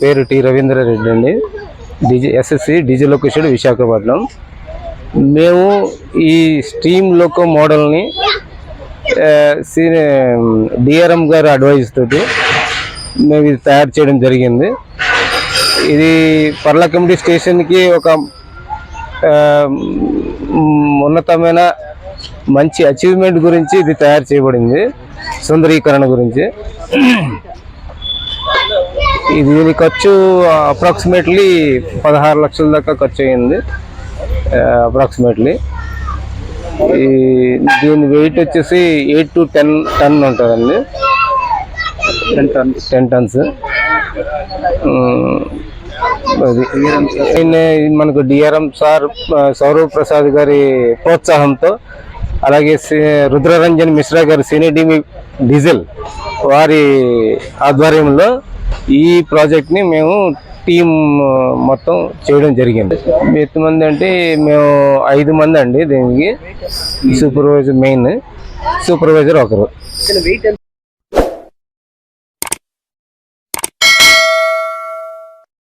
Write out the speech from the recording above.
పేరు టి రవీంద్ర రెడ్డి అండి. DG SSC DG location Visakhapatnam. మేము ఈ స్టీమ్ లోకో మోడల్ని డిఆర్ఎం గారు అడ్వైజ్ తోటి మేము ఇది తయారు చేయడం జరిగింది. ఇది పర్లకమిడి స్టేషన్కి ఒక ఉన్నతమైన మంచి అచీవ్మెంట్ గురించి ఇది తయారు చేయబడింది. సుందరీకరణ గురించి. ఇది దీని ఖర్చు అప్రాక్సిమేట్లీ పదహారు లక్షల దాకా ఖర్చు అయ్యింది. అప్రాక్సిమేట్లీ ఈ దీని వెయిట్ వచ్చేసి ఎయిట్ టు టెన్ టన్ ఉంటుందండి. Ten tons ten tons. అది. మనకు డిఆర్ఎం సార్ సౌరవ్ ప్రసాద్ గారి ప్రోత్సాహంతో అలాగే రుద్రరంజన్ మిశ్రా గారి సినిడిమి డీజిల్ వారి ఆధ్వర్యంలో ఈ ప్రాజెక్ట్ని మేము టీం మొత్తం చేయడం జరిగింది. ఎంతమంది అంటే మేము ఐదు మంది అండి దీనికి. సూపర్వైజర్ మెయిన్ సూపర్వైజర్ ఒకరు.